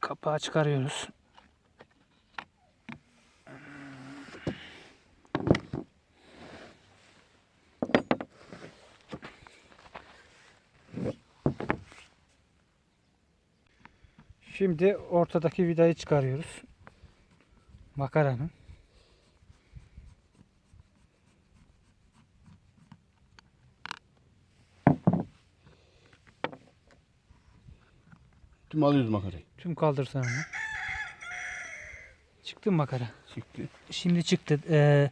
Kapağı çıkarıyoruz. Şimdi ortadaki vidayı çıkarıyoruz. Makaranın. Tüm alıyoruz makarayı. Tüm kaldırsan onu. Çıktı mı makara? Çıktı. Şimdi çıktı. Ee,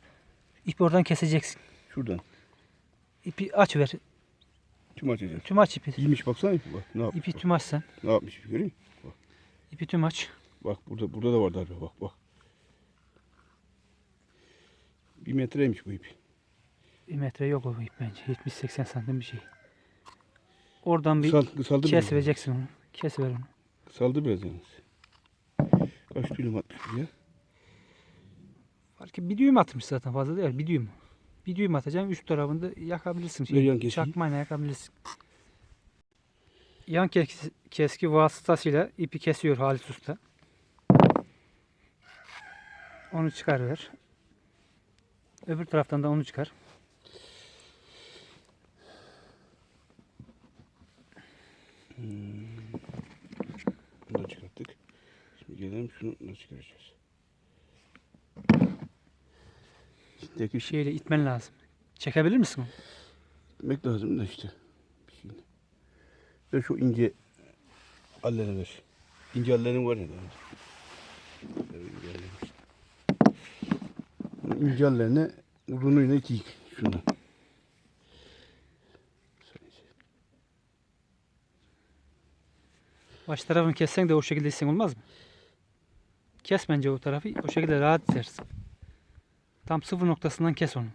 ipi oradan keseceksin. Şuradan. İpi aç ver. Tüm açacağız. Tüm aç ipi. İyiymiş baksana ipi bak. Ne yapmış? İpi bak. tüm aç sen. Ne yapmış bir göreyim. İpi tüm aç. Bak burada burada da var darbe bak bak. Bir metreymiş bu ip. Bir metre yok o ip bence. 70-80 santim bir şey. Oradan bir Kısal, kes vereceksin onu. Kes ver onu. Kısaldı biraz yalnız. Kaç düğüm atmış ya? Fark et- bir düğüm atmış zaten fazla değil. Bir düğüm. Bir düğüm atacaksın. Üst tarafında yakabilirsin. Ver yan keseyim. Çakmayla yakabilirsin. Yan kes- keski vasıtasıyla ipi kesiyor Halis Usta. Onu çıkar ver. Öbür taraftan da onu çıkar. Bunu da çıkarttık. Gelelim şunu nasıl çıkaracağız? İçindeki şeyle itmen lazım. Çekebilir misin? onu? Gitmek lazım da işte. Şimdi. Ver şu ince hallerini ver. İnce hallerin var ya ince hallerine uzunluğuyla iteyik şundan. Baş tarafını kessen de o şekilde itsen olmaz mı? Kes bence o tarafı. O şekilde rahat itersin. Tam sıfır noktasından kes onu.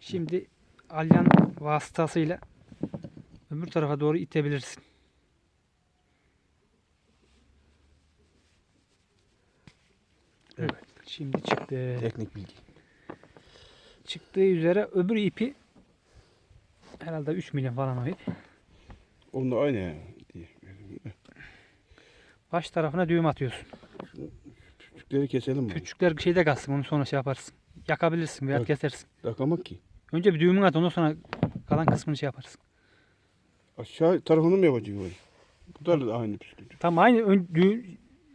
Şimdi alyan vasıtasıyla öbür tarafa doğru itebilirsin. Evet. Şimdi çıktı. Teknik bilgi. Çıktığı üzere öbür ipi herhalde 3 milim falan o ip. Onda aynı ya. Baş tarafına düğüm atıyorsun. Küçükleri keselim mi? Küçükler şeyde kalsın onu sonra şey yaparsın. Yakabilirsin veya Evet. kesersin. Takamak ki. Önce bir düğümünü at ondan sonra kalan kısmını şey yaparsın. Aşağı tarafını mı yapacak böyle? Bu da aynı püskürtü. Tam aynı ön, düğ,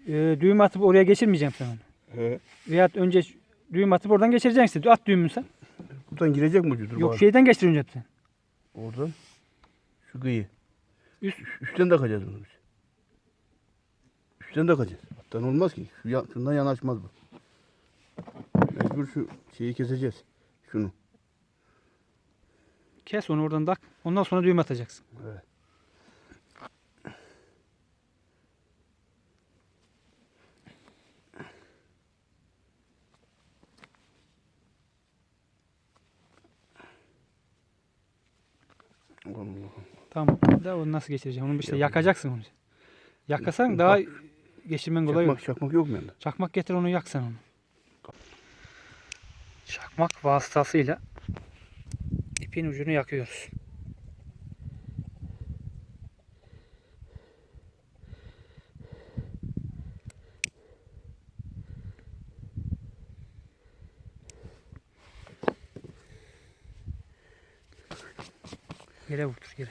e, düğüm atıp oraya geçirmeyeceğim sen onu. He. Veya önce şu- düğüm atıp oradan geçireceksin işte. At düğümünü sen. Buradan girecek mi ucu? Dur Yok şeyden geçtir önce sen. Oradan. Şu kıyı. Üst. Üstten takacağız bunu biz. Üstten takacağız. Alttan olmaz ki. Şu yan, şundan yanaşmaz bu. Mecbur şu şeyi keseceğiz. Şunu. Kes onu oradan tak. Ondan sonra düğüm atacaksın. Evet. Tamam. Da onu nasıl geçireceğim? Onu işte yakacaksın onu. Yakasan daha geçirmen kolay olur. Çakmak, çakmak yok mu yanında? Çakmak getir onu yak sen onu. Çakmak vasıtasıyla ipin ucunu yakıyoruz. Yere vurdur yere.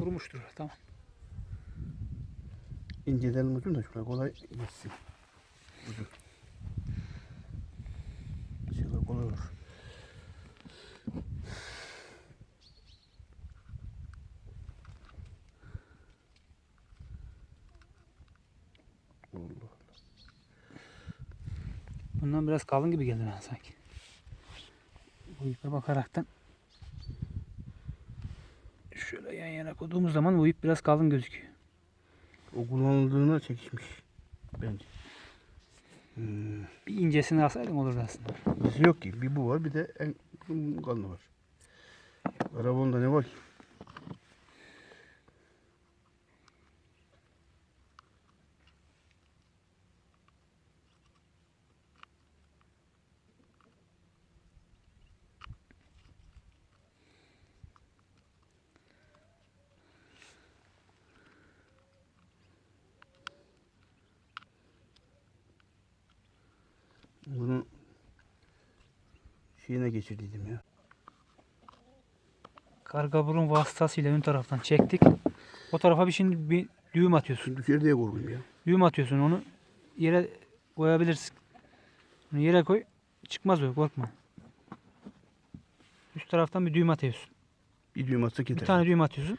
Durmuştur tamam. İnceleyelim ucunu da şuraya kolay geçsin. Ucu. Şöyle kolay olur. Allah. Bundan biraz kalın gibi geldi bana sanki. Bu ipe bakaraktan şöyle yan yana koyduğumuz zaman bu ip biraz kalın gözüküyor. O kullanıldığına çekişmiş. Bence. Bir incesini alsaydın olurdu aslında. Bizde yok ki. Bir bu var bir de en kalını var. Arabonda ne var ki? Şeyine geçirdiydim ya. Karga burun vasıtasıyla ön taraftan çektik. O tarafa bir şimdi bir düğüm atıyorsun. Düşer diye korkuyorum ya. Düğüm atıyorsun onu yere koyabilirsin. Onu yere koy. Çıkmaz o korkma. Üst taraftan bir düğüm atıyorsun. Bir düğüm atsak Bir yeter. tane düğüm atıyorsun.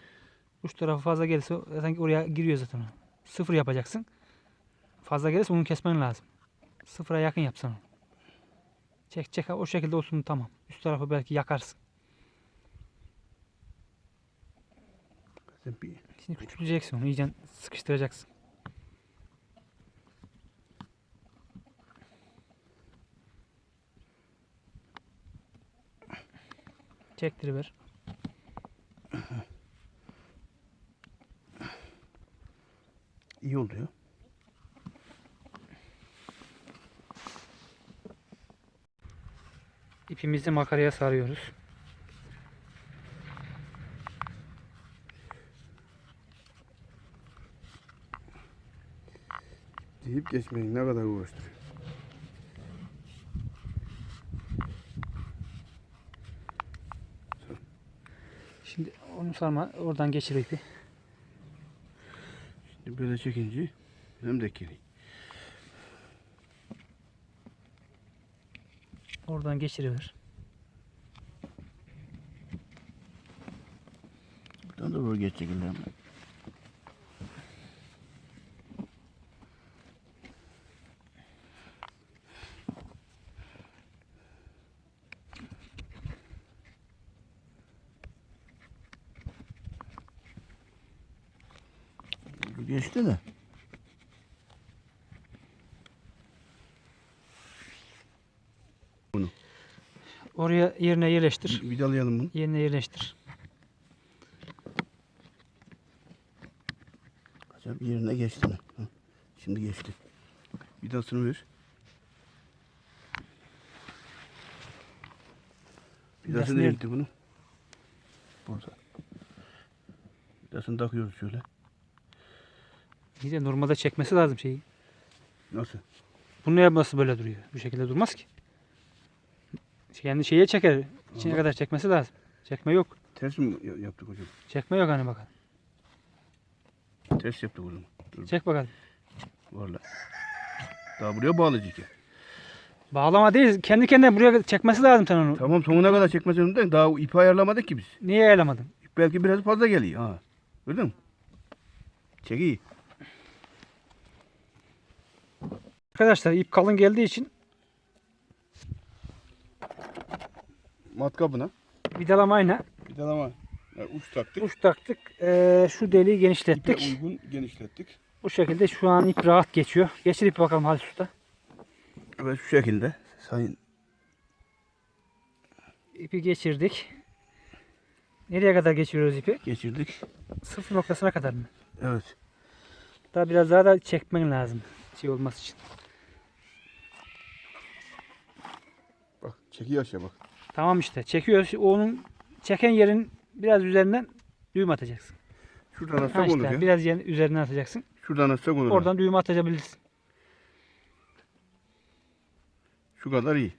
Uç tarafı fazla gelirse zaten oraya giriyor zaten. Sıfır yapacaksın. Fazla gelirse onu kesmen lazım. Sıfıra yakın yapsan. Çek çek o şekilde olsun tamam. Üst tarafı belki yakarsın. Şimdi küçülteceksin onu iyice sıkıştıracaksın. Çektiriver. iyi oldu İpimizi makaraya sarıyoruz. Deyip geçmeyin ne kadar uğraştırıyor. Şimdi onu sarma oradan geçir ipi. Şimdi böyle çekince hem de kiri. Oradan geçiriver. Buradan da böyle geç çekildi ama. Bu Geçti de. Oraya yerine yerleştir. Vidalayalım bunu. Yerine yerleştir. Acaba yerine geçti mi? Şimdi geçti. Vidasını ver. Vidası Vidası nerede? nerede bunu? Burada. Vidasını takıyoruz şöyle. Bir de normalde çekmesi lazım şeyi. Nasıl? Bunu yapması böyle duruyor. Bu şekilde durmaz ki. Yani şeye çeker. İçine kadar çekmesi lazım. Çekme yok. Ters mi ya- yaptık hocam? Çekme yok hani bakalım. Ters yaptık zaman. Dur. Çek bakalım. Valla. Daha buraya bağlayacak ya. Bağlama değil. Kendi kendine buraya çekmesi lazım sen onu. Tamam sonuna kadar çekmesi de daha ipi ayarlamadık ki biz. Niye ayarlamadın? İp belki biraz fazla geliyor. Ha. Gördün mü? Çek iyi. Arkadaşlar ip kalın geldiği için Matkabına. vidalamayla Vidalama. Yani uç taktık. uç taktık. Ee, şu deliği İpe genişlettik. uygun genişlettik. Bu şekilde şu an ip rahat geçiyor. Geçir ipi bakalım Halis Usta. Evet şu şekilde. Sayın İpi geçirdik. Nereye kadar geçiriyoruz ipi? geçirdik. Sıfır noktasına kadar mı? Evet. Daha biraz daha da çekmen lazım. Şey olması için. Bak çekiyor aşağı bak. Tamam işte. Çekiyoruz. Onun çeken yerin biraz üzerinden düğüm atacaksın. Şuradan Ha atsak olur işte, ya. biraz yer, üzerinden atacaksın. Şuradan atsak olur. Oradan düğümü atabilirsin. Şu kadar iyi.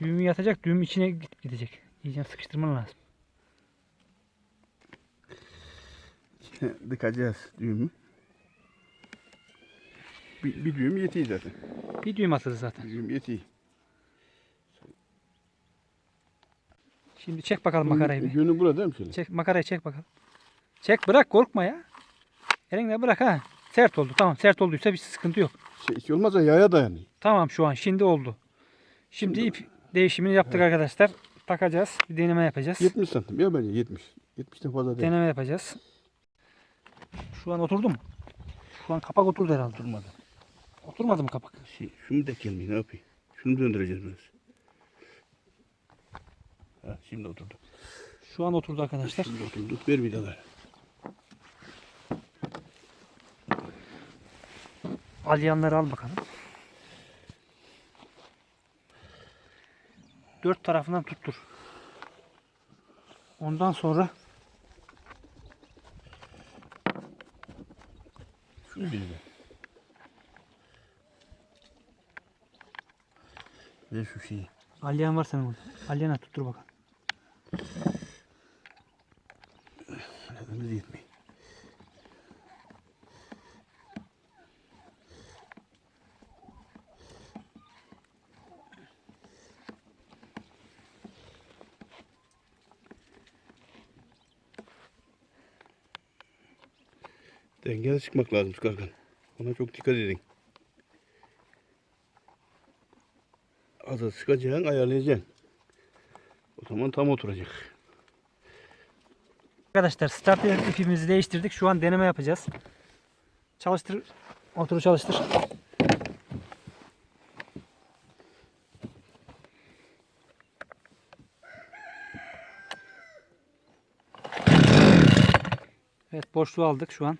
Düğümü yatacak, düğüm içine gidecek. İyice sıkıştırman lazım. Dıkacağız düğümü. Bir, bir düğüm yetiyor zaten. Bir düğüm atılır Bir zaten. düğüm yetiyor. Şimdi çek bakalım makarayı bir. Yönü burada değil mi şöyle? Çek makarayı çek bakalım. Çek bırak korkma ya. Elinle bırak ha. Sert oldu tamam. Sert olduysa bir sıkıntı yok. Şey, şey olmazsa yaya dayanıyor. Tamam şu an şimdi oldu. Şimdi Şimdi- ip değişimini yaptık arkadaşlar. Takacağız. Bir deneme yapacağız. 70 santim ya bence 70. 70'ten fazla değil. Deneme yapacağız. Şu an oturdu mu? Şu an kapak oturdu herhalde. Durmadı. Oturmadı mı kapak? Şey, şunu da gelmiyor ne yapayım? Şunu döndüreceğiz biraz. Ha, şimdi oturdu. Şu an oturdu arkadaşlar. Şimdi oturdu. Ver vidaları. Alyanları al bakalım. Dört tarafından tuttur. Ondan sonra Şunu bir ver. Ver şu şeyi. Alyan var senin orada. Alyana tuttur bakalım. Elimiz yetmiyor. Dengeli çıkmak lazım çıkarken. Ona çok dikkat edin. Az az çıkacaksın, ayarlayacaksın. O zaman tam oturacak. Arkadaşlar starter ipimizi değiştirdik. Şu an deneme yapacağız. Çalıştır. Motoru çalıştır. Evet boşluğu aldık şu an.